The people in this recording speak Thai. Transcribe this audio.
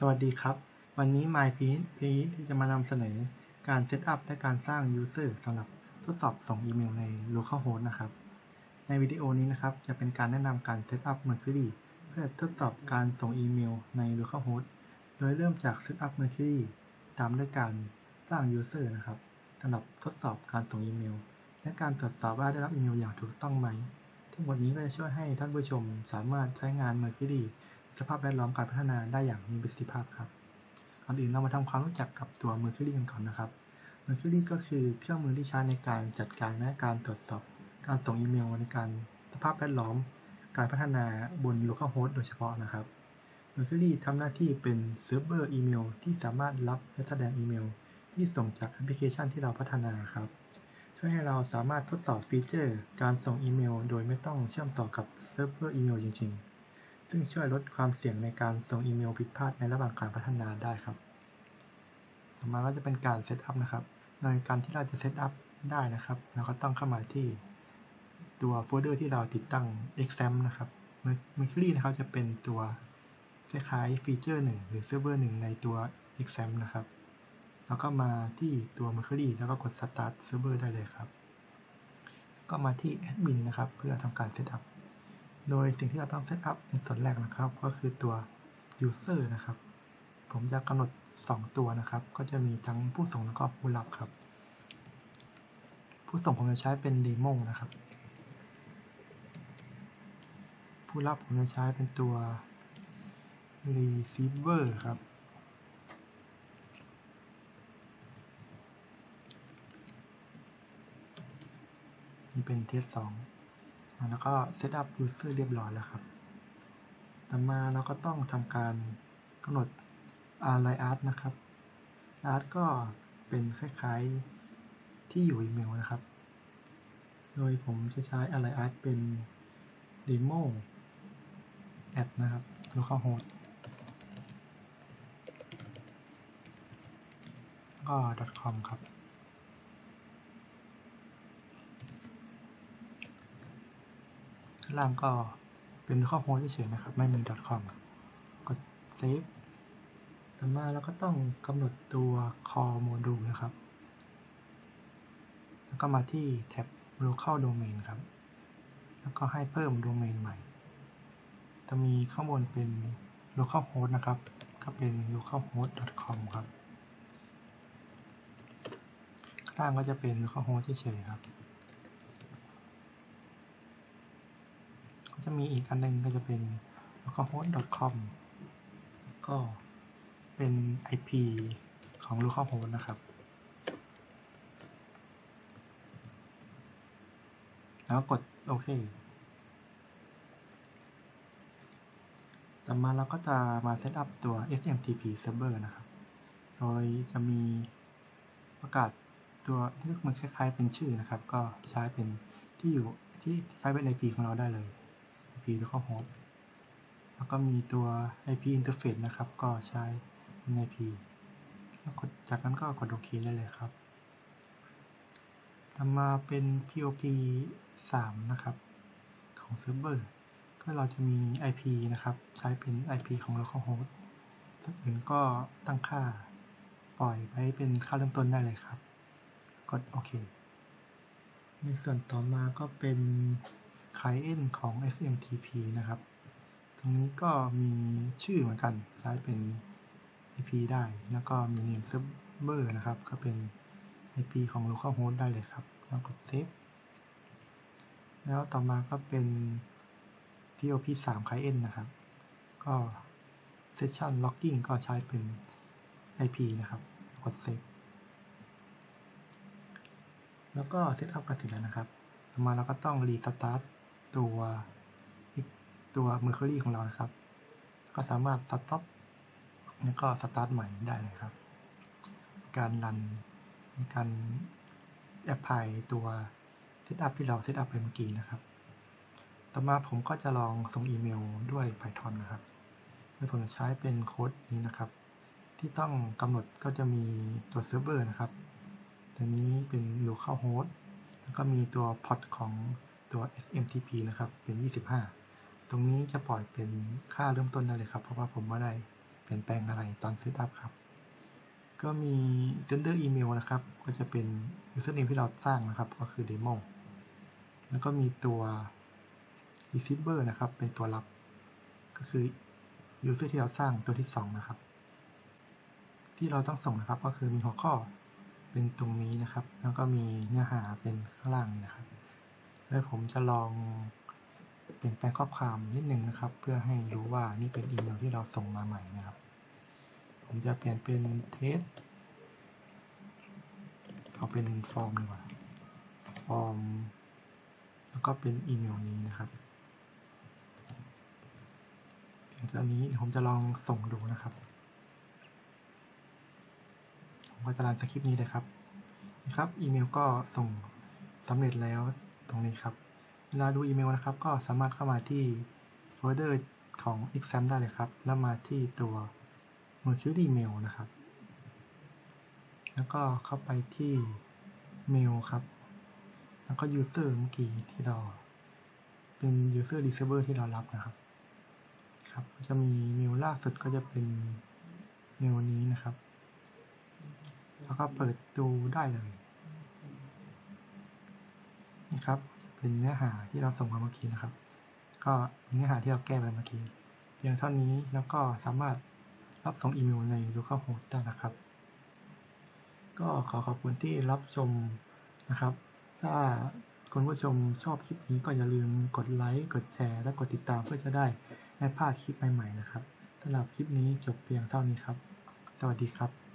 สวัสดีครับ วันนี้ MyPage ที่จะมานำเสนอการเซตอัพและการสร้าง User สำหรับทดสอบส่งอีเมลใน Localhost นะครับ ในวิดีโอนี้นะครับ จะเป็นการแนะนำการเซตอัพ Mercury เพื่อทดสอบการส่งอีเมลใน Localhost โดยเริ่มจากเซตอัพ Mercury ตามด้วยการสร้าง User นะครับสำหรับทดสอบการส่งอีเมล และการตรวจสอบว่าได้รับอีเมลอย่างถูกต้องไหม ทั้งหมดนี้ก็จะช่วยให้ท่านผู้ชมสามารถใช้งาน Mercury สภาพแวดล้อมการพัฒนาได้อย่างมีประสิทธิภาพครับก่อนอื่นเรามาทำความรู้จักกับตัว Mercury กันก่อนนะครับ Mercury ก็คือเครื่องมือที่ใช้ในการจัดการและการตรวจสอบ การส่งอีเมลในการสภาพแวดล้อม การพัฒนาบน localhost โดยเฉพาะนะครับ Mercury ทำหน้าที่เป็นเซิร์ฟเวอร์อีเมลที่สามารถรับและแสดงอีเมล ที่ส่งจากแอปพลิเคชันที่เราพัฒนาครับช่วยให้เราสามารถทดสอบฟีเจอร์ การส่งอีเมล โดยไม่ต้องเชื่อมต่อกับเซิร์ฟเวอร์อีเมลจริงๆ ซึ่งช่วยลดความเสี่ยงในการส่งอีเมลผิดพลาดในระหว่างการพัฒนาได้ครับ ต่อมาก็จะเป็นการเซตอัพนะครับ ในการที่เราจะเซตอัพได้นะครับ เราก็ต้องเข้ามาที่ตัวโฟลเดอร์ที่เราติดตั้ง exam นะครับ Mercury นะครับจะเป็นตัวคล้ายๆฟีเจอร์หนึ่งหรือเซิร์ฟเวอร์หนึ่งในตัว exam นะครับ แล้วก็มาที่ตัว Mercury แล้วก็กด start server ได้เลยครับ ก็มาที่ admin นะครับ เพื่อทำการเซตอัพ โดยสิ่งที่เราต้องเซตอัพในส่วนแรกนะครับ ก็คือตัว user นะครับ ผมจะกำหนด 2 ตัวนะครับ ก็จะมีทั้งผู้ส่งแล้วก็ผู้รับครับ ผู้ส่งผมจะใช้เป็น demo นะครับ ผู้รับผมจะใช้เป็นตัว receiver ครับนี่เป็นเทสสอง แล้วก็ set up user เรียบร้อยแล้วครับ ต่อมาเราก็ต้องทำการกำหนด alias นะครับ alias ก็เป็นคล้ายๆที่อยู่อีเมลนะครับ โดยผมจะใช้ alias เป็น demo at นะครับ localhost ก็ .com ครับ ข้าง ล่างก็เป็นข้อมูลเฉยๆนะครับ ไม่มี .com กด save ต่อมาเราก็ต้องกำหนดตัว core module นะครับ แล้วก็มาที่แท็บ local domain ครับ แล้วก็ให้เพิ่มโดเมนใหม่ จะมีข้างบนเป็น localhost นะครับ ก็เป็น localhost.com ครับ ข้างล่างก็จะเป็น localhost เฉยๆครับ จะมีอีกอันหนึงก็จะเป็น localhost.com ก็เป็น IP ของ localhost นะครับ แล้วกดโอเค ต่อมาเราก็จะมาเซตอัพตัว SMTP server นะครับ โดยจะมีประกาศตัวที่มันคล้ายๆเป็นชื่อนะครับ ก็ใช้เป็นที่อยู่ที่ใช้เป็น IP ของเราได้เลย IP localhost แล้วก็มีตัว IP interface นะครับ ก็ใช้เป็น IP แล้วกดจากนั้นก็กดโอเคได้เลยครับต่อมาเป็น POP 3 นะครับ ของเซิร์ฟเวอร์ ก็เราจะมี IP นะครับ ใช้เป็น IP ของ localhost ส่วนอื่นก็ตั้งค่าปล่อยไว้เป็นค่าเริ่มต้นได้เลยครับ กดโอเค ในส่วนต่อมาก็เป็น client ของ SMTP นะครับ ตรงนี้ก็มีชื่อเหมือนกันใช้เป็น IP ได้ แล้วก็มี name server นะครับ ก็เป็น IP ของ localhost ได้เลยครับแล้วกด save แล้วต่อมาก็เป็น POP 3 client นะครับ ก็ session logging ก็ใช้เป็น IP นะครับ กด save แล้วก็เซตอัพกันเสร็จแล้วนะครับ ต่อมาเราก็ต้อง restart ตั ตัวตัว Mercury ของเรานะครับ ก็สามารถ stop แล้วก็ start ใหม่ได้เลยครับ การรันการแอปพลายตัวเซตอัพที่เราเซตอัพไปเมื่อกี้นะครับ ต่อมาผมก็จะลองส่งอีเมลด้วย Python นะครับโดยผมจะใช้เป็นโค้ดนี้นะครับ ที่ต้องกำหนดก็จะมีตัวเซิร์ฟเวอร์นะครับตัวนี้เป็น localhost แล้วก็มีตัว port ของ ตัว SMTP นะครับ เป็น 25 ตรงนี้จะปล่อยเป็นค่าเริ่มต้นได้เลยครับ เพราะว่าผมไม่ได้เปลี่ยนแปลงอะไรตอนเซตอัพครับ ก็มี sender email นะครับ ก็จะเป็น username ที่เราตั้างนะครับ ก็คือ demo แล้วก็มีตัว receiver นะครับ เป็นตัวรับ ก็คือ user ที่เราสร้างตัวที่สองนะครับ ที่เราต้องส่งนะครับ ก็คือมีหัวข้อเป็นตรงนี้นะครับ แล้วก็มีเนื้อหาเป็นข้างล่างนะครับ แล้วผมจะลองเปลี่ยนแปลงข้อความนิดนึงนะครับ เพื่อให้รู้ว่านี่เป็นอีเมลที่เราส่งมาใหม่นะครับ ผมจะเปลี่ยนเป็นเทสเอาเป็นฟอร์มดีกว่าฟอร์ม แล้วก็เป็นอีเมลนี้นะครับเดี๋ยวอันนี้ผมจะลองส่งดูนะครับ ผมก็จะรันสคริปต์นี้เลยครับนะครับ อีเมลก็ส่งสำเร็จแล้ว ตรงนี้ครับ เวลาดูอีเมลนะครับ ก็สามารถเข้ามาที่โฟลเดอร์ของ exam ได้เลยครับ แล้วมาที่ตัว mercury mail นะครับ แล้วก็เข้าไปที่ mail ครับ แล้วก็ user เมื่อกี้ที่เรา เป็น user receiver ที่เรารับนะครับ ครับ จะมีเมลล่าสุดก็จะเป็นเมลนี้นะครับ แล้วก็เปิดดูได้เลย ครับจะเป็นเนื้อหาที่เราส่งมาเมื่อกี้นะครับ ก็เนื้อหาที่เราแก้ไปเมื่อกี้เพียงเท่านี้แล้วก็สามารถรับส่งอีเมลใน localhost ได้นะครับ ก็ขอขอบคุณที่รับชมนะครับ ถ้าคุณผู้ชมชอบคลิปนี้ก็อย่าลืมกดไลค์กดแชร์และกดติดตามเพื่อจะได้ไม่พลาดคลิปใหม่ๆนะครับสำหรับคลิปนี้จบเพียงเท่านี้ครับ สวัสดีครับ